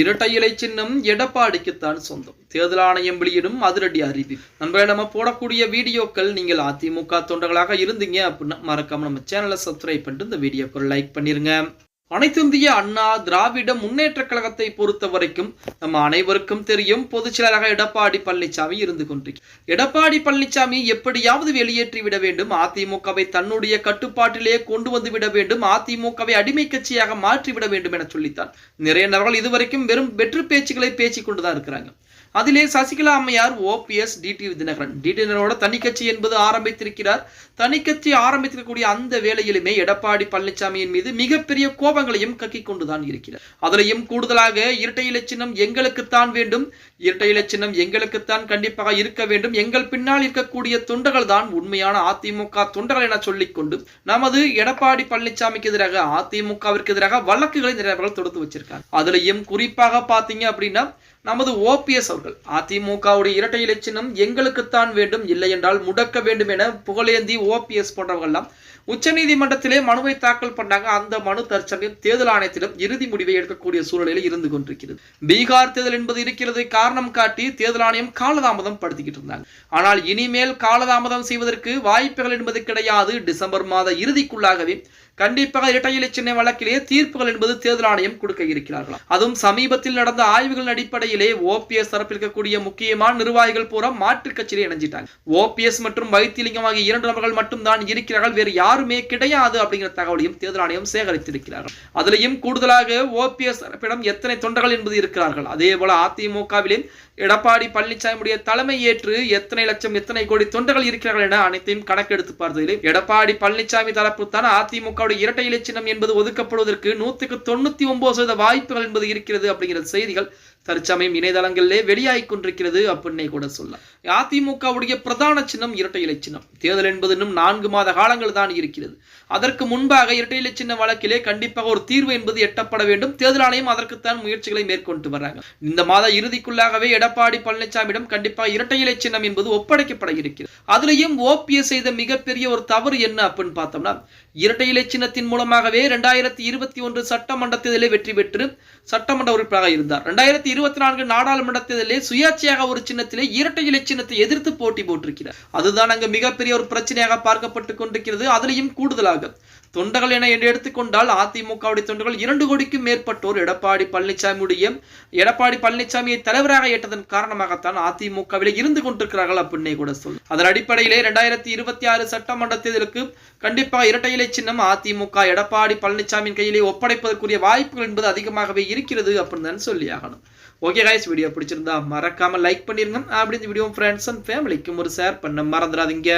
இரட்டை இலை சின்னம் எடப்பாடிக்குத்தான் சொந்தம். தேர்தல் ஆணையம் வெளியிடும் அதிரடி அறிவிப்பு. நண்பர்களே நம்ம போடக்கூடிய வீடியோக்கள் நீங்கள் அதிமுக தொண்டர்களாக இருந்தீங்க அப்படின்னா மறக்காம நம்ம சேனலை சப்ஸ்கிரைப் பண்ணிட்டு இந்த வீடியோக்கள் லைக் பண்ணிருங்க. அனைத்திந்திய அண்ணா திராவிட முன்னேற்ற கழகத்தை பொறுத்த வரைக்கும் நம்ம அனைவருக்கும் தெரியும் பொதுச் செயலராக எடப்பாடி பழனிசாமி இருந்து கொண்டிருக்கிறார். எடப்பாடி பழனிசாமி எப்படியாவது வெளியேற்றி விட வேண்டும் அதிமுகவை தன்னுடைய கட்டுப்பாட்டிலே கொண்டு வந்து விட வேண்டும் அதிமுகவை அடிமை கட்சியாக மாற்றி விட வேண்டும் என சொல்லித்தான். நிறைய நபர்கள் இதுவரைக்கும் வெறும் வெற்று பேச்சுக்களை பேசிக் கொண்டுதான் இருக்கிறாங்க. அதிலே சசிகலா அம்மையார் ஓபிஎஸ் டிடி தினகரன் டிடி தினகரனோட தனி கட்சி என்பது ஆரம்பித்திருக்கிறார். தனி கட்சி ஆரம்பித்திருக்கக்கூடிய அந்த வேளையிலுமே எடப்பாடி பழனிசாமியின் மீது மிகப்பெரிய கோபங்களையும் கக்கிக் கொண்டுதான் இருக்கிறார். அதிலையும் கூடுதலாக இரட்டை இலை சின்னம் எங்களுக்குத்தான் வேண்டும். இரட்டை இலை சின்னம் எங்களுக்குத்தான் கண்டிப்பாக இருக்க வேண்டும். எங்கள் பின்னால் இருக்கக்கூடிய தொண்டர்கள் தான் உண்மையான அதிமுக தொண்டர்கள் என சொல்லிக்கொண்டு நமது எடப்பாடி பழனிசாமிக்கு எதிராக அதிமுகவிற்கு எதிராக வழக்குகளை நிறைய தொடுத்து வச்சிருக்காங்க. அதுலயும் குறிப்பாக பாத்தீங்க அப்படின்னா நமது ஓபிஎஸ் அவர்கள் அதிமுகவுடைய இரட்டை இலை சின்னம் எங்களுக்குத்தான் வேண்டும் இல்லை என்றால் முடக்க வேண்டும் என புகழேந்தி ஓபிஎஸ் போன்றவர்கள்லாம் உச்சநீதிமன்றத்திலே மனுவை தாக்கல் பண்ணாங்க. அந்த மனு தற்சமயம் தேர்தல் ஆணையத்திடம் இறுதி முடிவை எடுக்கக்கூடிய சூழ்நிலையில் இருந்து கொண்டிருக்கிறது. பீகார் தேர்தல் என்பது இருக்கிறதை காரணம் காட்டி தேர்தல் ஆணையம் காலதாமதம் படுத்திக்கிட்டு இருந்தாங்க. ஆனால் இனிமேல் காலதாமதம் செய்வதற்கு வாய்ப்புகள் என்பது கிடையாது. டிசம்பர் மாத இறுதிக்குள்ளாகவே கண்டிப்பாக இரட்டை இலை சின்ன வழக்கிலே தீர்ப்புகள் என்பது தேர்தல் ஆணையம் கொடுக்க இருக்கிறார்களாம். அதுவும் சமீபத்தில் நடந்த ஆய்வுகளின் அடிப்படையிலே ஓபிஎஸ் தரப்பில் இருக்கக்கூடிய முக்கியமான நிர்வாகிகள் பூரா மாற்றுக் கட்சியில் இணைஞ்சிட்டாங்க. ஓபிஎஸ் மற்றும் வைத்திலிங்கம் ஆகிய இரண்டு நபர்கள் மட்டும்தான் இருக்கிறார்கள். வேறு யாருமே கிடையாது அப்படிங்கிற தகவலையும் தேர்தல் ஆணையம் சேகரித்திருக்கிறார்கள். அதிலையும் கூடுதலாக ஓபிஎஸ் தரப்பிடம் எத்தனை தொண்டர்கள் என்பது இருக்கிறார்கள். அதே போல அதிமுகவிலே எடப்பாடி பழனிசாமியுடைய தலைமை ஏற்று எத்தனை லட்சம் எத்தனை கோடி தொண்டர்கள் இருக்கிறார்கள் என அனைத்தையும் கணக்கெடுத்து பார்த்ததிலே எடப்பாடி பழனிசாமி தரப்பு தான் அதிமுகவுடைய இரட்டை இலை சின்னம் என்பது ஒதுக்கப்படுவதற்கு நூற்றுக்கு தொண்ணூத்தி ஒன்பது சதவீத வாய்ப்புகள் என்பது இருக்கிறது அப்படிங்கிற செய்திகள் தற்சமயம் இணையதளங்களிலே வெளி வெளியாகி கொண்டிருக்கிறது அப்படின்னே கூட சொல்லலாம். அதிமுகவுடைய பிரதான சின்னம் இரட்டை இலை சின்னம். தேர்தல் என்பது இன்னும் நான்கு மாத காலங்கள் தான் இருக்கிறது. அதற்கு முன்பாக இரட்டை இலை சின்ன வழக்கிலே கண்டிப்பாக ஒரு தீர்வு என்பது எட்டப்பட வேண்டும். தேர்தல் ஆணையம் அதற்குத்தான் முயற்சிகளை மேற்கொண்டு வர்றாங்க. இந்த மாத இறுதிக்குள்ளாகவே எடப்பாடி பழனிசாமியிடம் கண்டிப்பாக இரட்டை இலை சின்னம் என்பது ஒப்படைக்கப்பட இருக்கிறது. அதுலேயும் ஓபிஎஸ் செய்த மிகப்பெரிய ஒரு தவறு என்ன அப்படின்னு பார்த்தோம்னா இரட்டை இலை சின்னத்தின் மூலமாகவே இரண்டாயிரத்தி இருபத்தி ஒன்று சட்டமன்ற தேர்தலில் வெற்றி பெற்று சட்டமன்ற உறுப்பினராக இருந்தார். இரண்டாயிரத்தி இருபத்தி நான்கு நாடாளுமன்ற தேர்தலில் தேர்தலிலே சுயாட்சியாக ஒரு சின்னத்திலே இரட்டை இலை சின்னத்தை எதிர்த்து போட்டி போட்டிருக்கிறார். அதுதான் அங்கு மிகப்பெரிய ஒரு பிரச்சனையாக பார்க்கப்பட்டு கொண்டிருக்கிறது. அதிலையும் கூடுதலாக தொண்டர்கள் என எடுத்துக்கொண்டால் அதிமுகவுடைய தொண்டர்கள் இரண்டு கோடிக்கும் மேற்பட்டோர் எடப்பாடி பழனிசாமியுடைய எடப்பாடி பழனிசாமியை தலைவராக ஏற்றதன் காரணமாகத்தான் அதிமுகவில் இருந்து கொண்டிருக்கிறார்கள் அப்படின்னே கூட சொல் அதன் அடிப்படையிலே இரண்டாயிரத்தி இருபத்தி ஆறு சட்டமன்ற தேர்தலுக்கு கண்டிப்பாக இரட்டை இலை சின்னம் அதிமுக எடப்பாடி பழனிசாமியின் கையிலே ஒப்படைப்பதற்குரிய வாய்ப்புகள் என்பது அதிகமாகவே இருக்கிறது அப்படின்னு தான் சொல்லி ஆகணும் ஓகே கைஸ் வீடியோ பிடிச்சிருந்தா மறக்காம லைக் பண்ணிருங்க. அப்படி இந்த வீடியோ ஃப்ரெண்ட்ஸ் அண்ட் ஃபேமிலிக்கும் ஒரு ஷேர் பண்ண மறந்துடாதீங்க.